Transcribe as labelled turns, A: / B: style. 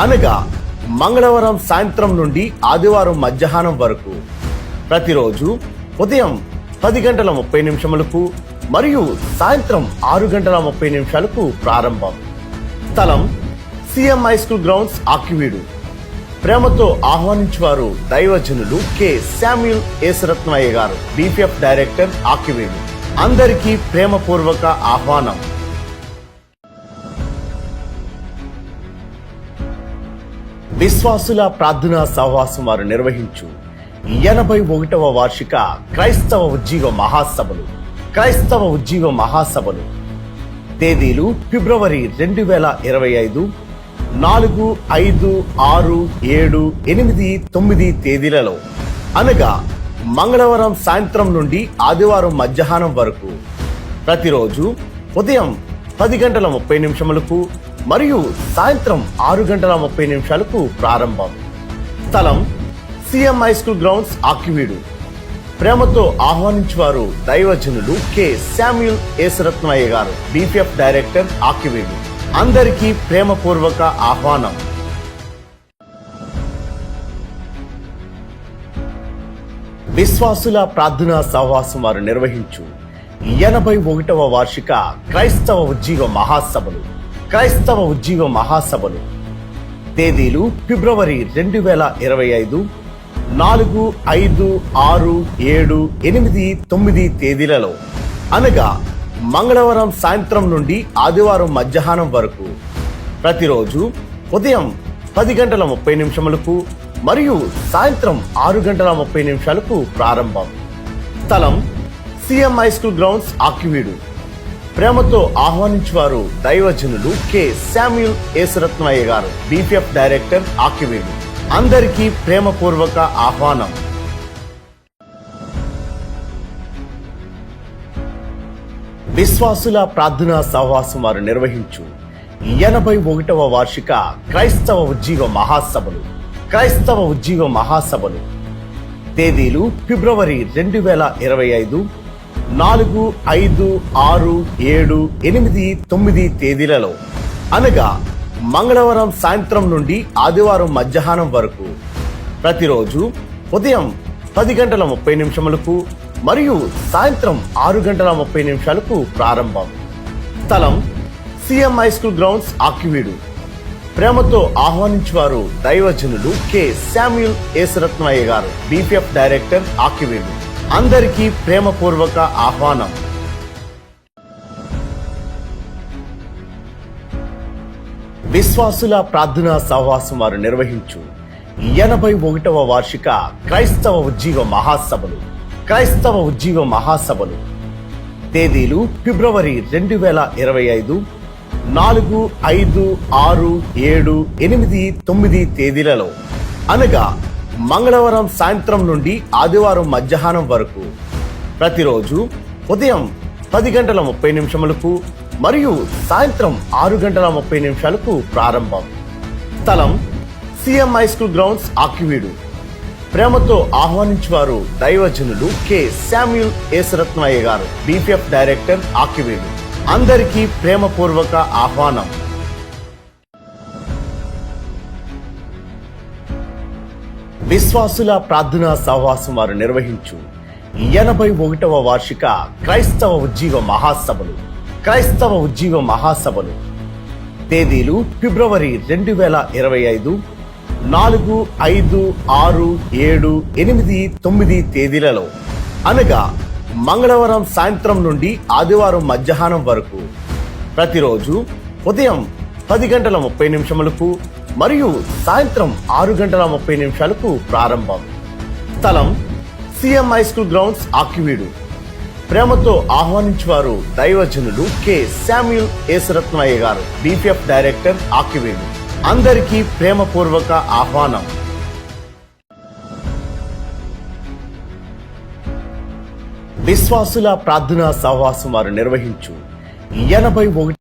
A: అనగా మంగళవారం సాయంత్రం నుండి ఆదివారం మధ్యాహ్నం వరకు. ప్రతిరోజు ఉదయం పది గంటల ముప్పై నిమిషములకు మరియు సాయంత్రం ఆరు గంటల ముప్పై నిమిషాలకు ప్రారంభం. స్థలం CM high school grounds Akividu. ప్రేమతో ఆహ్వానించేవారు దైవజనులు కె. శామ్యుల్ ఏసరత్నయ్య గారు బీపీఎఫ్ డైరెక్టర్ ఆకివీడు. అందరికీ ప్రేమపూర్వక ఆహ్వానం. విశ్వాసుల ప్రార్థనా సహవాసం వారు నిర్వహించు. ఎనభై ఒకటవ వార్షిక క్రైస్తవ ఉజ్జీవ మహాసభలు. క్రైస్తవ ఉజ్జీవ మహాసభలు. తేదీలు ఫిబ్రవరి రెండు వేల ఇరవై ఐదు నాలుగు ఐదు ఆరు ఏడు ఎనిమిది తొమ్మిది తేదీలలో. అనగా మంగళవారం సాయంత్రం నుండి ఆదివారం మధ్యాహ్నం వరకు. ప్రతిరోజు ఉదయం పది గంటల ముప్పై నిమిషములకు మరియు సాయంత్రం ఆరు గంటల ముప్పై నిమిషాలకు ప్రారంభం. స్థలం CM high school grounds Akividu. ప్రేమతో ఆహ్వానించేవారు దైవజనులు కె. శామ్యుల్ ఏసరత్నయ్య గారు బీపీఎఫ్ డైరెక్టర్ ఆకివీడు. అందరికీ ప్రేమపూర్వక ఆహ్వానం. విశ్వాసుల ప్రార్థనా సహవాసం వారు నిర్వహించు ఎనభై ఒకటవ వార్షిక క్రైస్తవ ఉజ్జీవ మహాసభలు. క్రైస్తవ ఉజ్జీవ మహాసభలు. తేదీలు ఫిబ్రవరి రెండు వేల ఇరవై ఐదు నాలుగు ఐదు ఆరు ఏడు ఎనిమిది తొమ్మిది తేదీలలో. అనగా మంగళవారం సాయంత్రం నుండి ఆదివారం మధ్యాహ్నం వరకు. ప్రతిరోజు ఉదయం పది గంటల ముప్పై నిమిషములకు మరియు సాయంత్రం ఆరు గంటల ముప్పై నిమిషాలకు ప్రారంభం. స్థలం CM high school grounds Akividu ప్రేమతో ఆహ్వానించేవారు దైవజనులు కె. శామ్యుల్ ఏసరత్నయ్య గారు బీపీఎఫ్ డైరెక్టర్ ఆకివేడు అందరికీ ప్రేమపూర్వక ఆహ్వానం. విశ్వాసుల ప్రార్థనా సహవాసం వారు నిర్వహించు ఎనభై ఒకటవ వార్షిక క్రైస్తవ ఉజ్జీవ మహాసభలు. క్రైస్తవ ఉజ్జీవ మహాసభలు. తేదీలు ఫిబ్రవరి రెండు వేల ఇరవై ఐదు నాలుగు ఐదు ఆరు ఏడు ఎనిమిది తొమ్మిది తేదీలలో. అనగా మంగళవారం సాయంత్రం నుండి ఆదివారం మధ్యాహ్నం వరకు. ప్రతిరోజు ఉదయం పది గంటల ముప్పై నిమిషములకు మరియు సాయంత్రం ఆరు గంటల ముప్పై నిమిషాలకు ప్రారంభం. స్థలం CM high school grounds Akividu. ప్రేమతో ఆహ్వానించేవారు దైవజనులు కె. శామ్యుల్ ఏసరత్నయ్య గారు బీపీఎఫ్ డైరెక్టర్ ఆకివీడు. అందరికీ ప్రేమపూర్వక ఆహ్వానం. విశ్వాసుల ప్రార్థనా సహవాసం వారు నిర్వహించు. ఎనభై ఒకటవ వార్షిక క్రైస్తవ ఉజ్జీవ మహాసభలు. క్రైస్తవ ఉజ్జీవ మహాసభలు. తేదీలు ఫిబ్రవరి రెండు వేల ఇరవై ఐదు నాలుగు ఐదు ఆరు ఏడు ఎనిమిది తొమ్మిది తేదీలలో. అనగా మంగళవారం సాయంత్రం నుండి ఆదివారం మధ్యాహ్నం వరకు. ప్రతిరోజు ఉదయం పది గంటల ముప్పై నిమిషములకు మరియు సాయంత్రం ఆరు గంటల ముప్పై నిమిషాలకు ప్రారంభం. స్థలం CM high school grounds Akividu. ప్రేమతో ఆహ్వానించేవారు దైవజనులు కె. శామ్యుల్ ఏసరత్నయ్య గారు బీపీఎఫ్ డైరెక్టర్ ఆకివీడు. అందరికీ ప్రేమపూర్వక ఆహ్వానం. విశ్వాసుల ప్రార్థనా సహవాసం వారు నిర్వహించు. ఎనభై ఒకటవ వార్షిక క్రైస్తవ ఉజ్జీవ మహాసభలు. క్రైస్తవ ఉజ్జీవ మహాసభలు. తేదీలు ఫిబ్రవరి రెండు వేల ఇరవై ఐదు నాలుగు ఐదు ఆరు ఏడు ఎనిమిది తొమ్మిది తేదీలలో. అనగా మంగళవారం సాయంత్రం నుండి ఆదివారం మధ్యాహ్నం వరకు. ప్రతిరోజు ఉదయం పది గంటల ముప్పై నిమిషములకు మరియు సాయంత్రం ఆరు గంటల ముప్పై నిమిషాలకు ప్రారంభం. స్థలం CM high school grounds Akividu. ప్రేమతో ఆహ్వానించేవారు దైవజనులు కె. శామ్యుల్ ఏసరత్నయ్య గారు డిపిఎఫ్ డైరెక్టర్ ఆకివీడు. అందరికీ ప్రేమపూర్వక ఆహ్వానం. విశ్వాసుల ప్రార్థనా సహవాసం వారు నిర్వహించు. ఎనభై ఒకటి